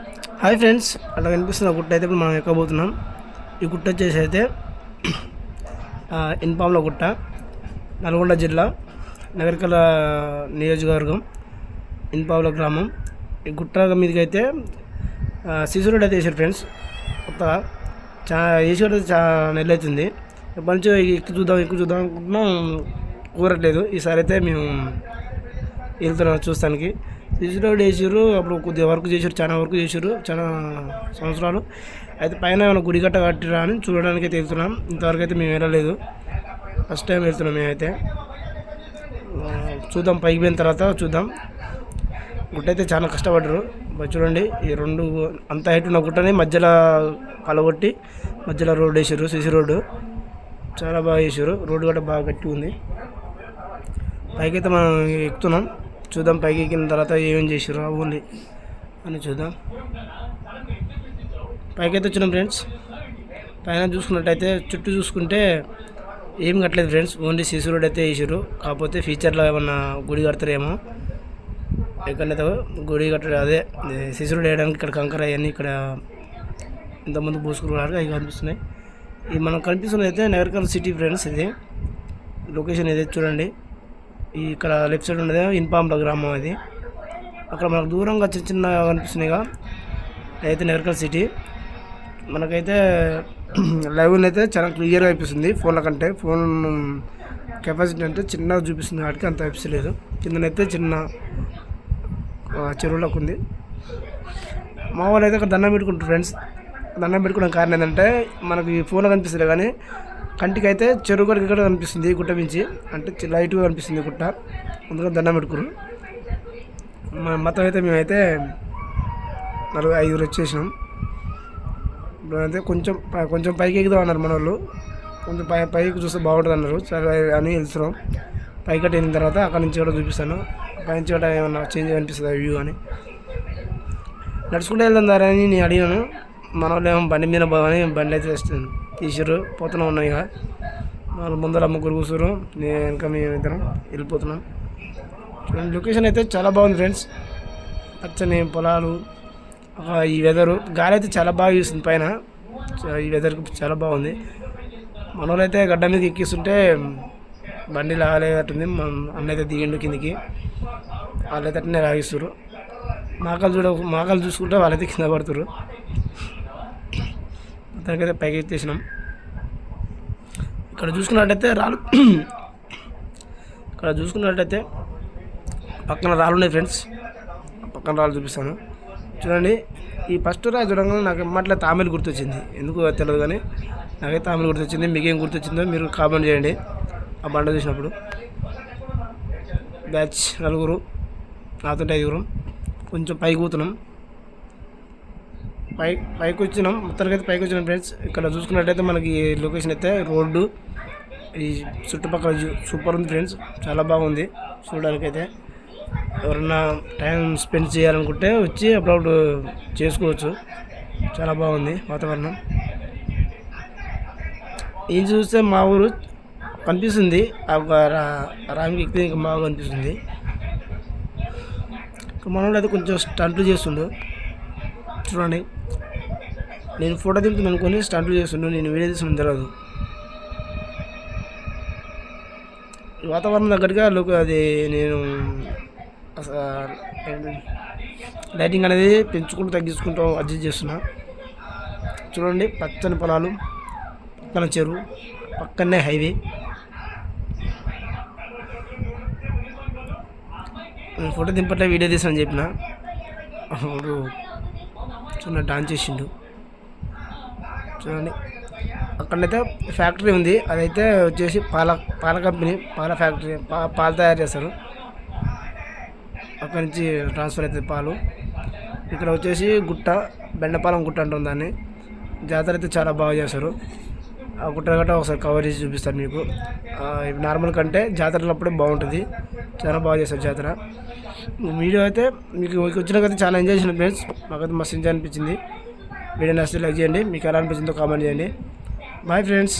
Hi friends అట్లా కనిపిస్తున్న గుట్ట అయితే ఇప్పుడు మనం ఎక్కబోతున్నాం. ఈ గుట్ట వచ్చేసి అయితే ఆ, గుట్ట నల్గొండ జిల్లా నగరికల నియోజకవర్గం ఇన్పావుల గ్రామం. ఈ గుట్ట మీదకి అయితే శిశురుడు అయితే వేసారు ఫ్రెండ్స్ కొత్తగా. చా వేసి కూడా చాలా నెల అవుతుంది. ఎప్పటి నుంచో ఎక్కువ చూద్దాం ఎక్కువ చూద్దాం అనుకుంటున్నాం. కూరట్లేదు ఈసారి అయితే మేము వెళ్తున్నాం చూస్తానికి. డిజిటల్ చేసారు అప్పుడు కొద్దిగా వర్క్ చేశారు చాలా వర్క్ చేశారు చాలా సంవత్సరాలు. అయితే పైన ఏమైనా గుడి గట్ట కట్టిరా అని చూడడానికి అయితే వెళ్తున్నాం ఇంతవరకు అయితే మేము వెళ్ళలేదు. ఫస్ట్ టైం వెళ్తున్నాం మేమైతే. చూద్దాం పైకి పోయిన తర్వాత చూద్దాం. గుట్ట అయితే చాలా కష్టపడ్డారు. చూడండి ఈ రెండు అంత హైట్ ఉన్న గుట్టని మధ్యలో కలగొట్టి మధ్యలో రోడ్ వేసారు సిసి రోడ్డు. చాలా బాగా వేసారు రోడ్డు కూడా బాగా గట్టి ఉంది. పైకి అయితే మనం ఎక్కుతున్నాం. చూద్దాం పైకి ఎక్కిన తర్వాత ఏమేం చేసారు ఓన్లీ అని చూద్దాం. పైకి అయితే వచ్చినాం ఫ్రెండ్స్. పైన చూసుకున్నట్టయితే చుట్టూ చూసుకుంటే ఏం కట్టలేదు ఫ్రెండ్స్. ఓన్లీ సిసి రోడ్ అయితే వేసారు కాకపోతే ఫ్యూచర్లో ఏమన్నా గుడి కడతారేమో. ఎక్కడైతే గుడి కట్టడం అదే సిసి రోడ్ వేయడానికి ఇక్కడ కంకర అవన్నీ ఇక్కడ ఇంతకుముందు పూసుకున్నారు. అవి కనిపిస్తున్నాయి. ఇది మనకు కనిపిస్తున్నది అయితే నగరికల్ సిటీ ఫ్రెండ్స్ ఇది. లొకేషన్ ఏదైతే చూడండి. ఇక్కడ లెఫ్ట్ సైడ్ ఉన్నది ఇన్పాంల గ్రామం అది అక్కడ మనకు దూరంగా చిన్న చిన్న కనిపిస్తున్నాయిగా. అయితే నెరకల్ సిటీ. మనకైతే లైవ్ అయితే చాలా క్లియర్గా అనిపిస్తుంది ఫోన్ల కంటే. ఫోన్ కెపాసిటీ అంటే చిన్నగా చూపిస్తుంది వాటికి అంత అనిపిస్తలేదు కిందనైతే చిన్న చెరువులకు ఉంది. మా వాళ్ళు అయితే అక్కడ దండం పెట్టుకుంటారు ఫ్రెండ్స్. దండం పెట్టుకోవడం కారణం ఏంటంటే మనకి ఫోన్లో కనిపిస్తుంది కానీ కంటికి అయితే చెరువు కూడా ఇక్కడ కనిపిస్తుంది గుట్ట మించి అంటే లైట్గా కనిపిస్తుంది గుట్ట. అందుకని దండం పెట్టుకురు మా మొత్తం అయితే మేమైతే నలుగురు ఐదుగురు వచ్చేసినాం. ఇప్పుడు అయితే కొంచెం పై- కొంచెం పైకి ఎక్కుదాం అన్నారు మన వాళ్ళు కొంచెం పై పైకి చూస్తే బాగుంటుంది అన్నారు. సరే అని వెళ్తున్నాం. పైకి అటు వెళ్ళిన తర్వాత అక్కడ నుంచి కూడా చూపిస్తాను. పైనుంచి కూడా ఏమన్నా చేంజ్ అనిపిస్తుంది వ్యూ అని. నడుచుకుంటూ వెళ్దాం దారని నేను అడిగాను. మన వాళ్ళు ఏమో బండి మీద పోవని బండి అయితే తెస్తుంది తీసారు పోతున్నాం ఉన్నాం ఇక. వాళ్ళ ముందర ముగ్గురు కూర్చోరు నేను వెనక మేము ఇద్దరం వెళ్ళిపోతున్నాం. చూడండి లొకేషన్ అయితే చాలా బాగుంది ఫ్రెండ్స్. పచ్చని పొలాలు ఈ వెదరు. గాలి అయితే చాలా బాగా చూస్తుంది పైన. ఈ వెదర్కి చాలా బాగుంది. మన అయితే గడ్డ మీద ఎక్కిస్తుంటే బండి లాగలేదట్టుంది మన అన్న అయితే దిగిండు కిందికి. వాళ్ళైతే అట్నే లాగిస్తారు మాకలు చూడ మాకలు చూసుకుంటే వాళ్ళైతే కింద పడుతురు మొత్తానికైతే పైకి ఎత్తేసినాం ఇక్కడ చూసుకున్నట్టయితే రాళ్ళు ఇక్కడ చూసుకున్నట్టయితే పక్కన రాళ్ళు ఉన్నాయి ఫ్రెండ్స్ పక్కన రాళ్ళు చూపిస్తాను. చూడండి ఈ ఫస్ట్ రాయి చూడంగానే నాకు ఎమ్మట్లే తామిల్ గుర్తొచ్చింది. ఎందుకు తెలియదు కానీ నాకైతే తామిల్ గుర్తొచ్చింది మీకేం గుర్తొచ్చిందో మీరు కామెంట్ చేయండి. ఆ బండ చూసినప్పుడు. బ్యాచ్ నలుగురు నాతో ఐదుగురు. కొంచెం పైకి కూతున్నాం పై పైకి వచ్చినాం మొత్తానికి అయితే పైకి వచ్చినాం ఫ్రెండ్స్ ఇక్కడ చూసుకున్నట్టయితే మనకి లొకేషన్ అయితే రోడ్డు ఈ చుట్టుపక్కల సూపర్ ఉంది ఫ్రెండ్స్ చాలా బాగుంది చూడడానికి అయితే ఎవరన్నా టైం స్పెండ్ చేయాలనుకుంటే వచ్చి అప్పుడప్పుడు చేసుకోవచ్చు. చాలా బాగుంది వాతావరణం. ఇది చూస్తే మా ఊరు కనిపిస్తుంది. ఆ ఒక రా- రామికి ఎక్కితే ఇంకా బాగా కనిపిస్తుంది. ఇంకా మనోడు అయితే కొంచెం స్టంట్లు చేస్తుండు. చూడండి. నేను ఫోటో దిగుతుంది అనుకుని స్టంట్లు చేస్తున్నాను నేను వీడియో తీసుకుని తెలియదు వాతావరణం తగ్గట్టుగా లోక అది నేను లైటింగ్ అనేది పెంచుకుంటూ తగ్గించుకుంటూ అడ్జస్ట్ చేస్తున్నా. చూడండి పచ్చని పొలాలు పక్కన చెరువు పక్కనే హైవే ఫోటో దింపట్లే వీడియో తీసాను చెప్పిన. అప్పుడు చూడండి డాన్స్ చేసిండు. చూడండి. అక్కడైతే ఫ్యాక్టరీ ఉంది. అదైతే వచ్చేసి పాల పాల కంపెనీ పాల ఫ్యాక్టరీ పాలు తయారు చేస్తారు. అక్కడి నుంచి ట్రాన్స్ఫర్ అవుతుంది పాలు. ఇక్కడ వచ్చేసి గుట్ట బెండపాలెం గుట్ట అంటుంది దాన్ని. జాతర అయితే చాలా బాగా చేస్తారు. ఆ గుట్ట గట్ట ఒకసారి కవర్ చేసి చూపిస్తారు మీకు. నార్మల్ కంటే జాతరలప్పుడే బాగుంటుంది. చాలా బాగా చేస్తారు జాతర. వీడియో అయితే మీకు వచ్చినాకైతే చాలా ఎంజాయ్ చేసిన ఫ్రెండ్స్. మాకైతే మస్తు ఎంజాయ్ అనిపించింది. వీడియో నచ్చితే లైక్ చేయండి. మీకు ఎలా అనిపించిందో కామెంట్ చేయండి. Bye friends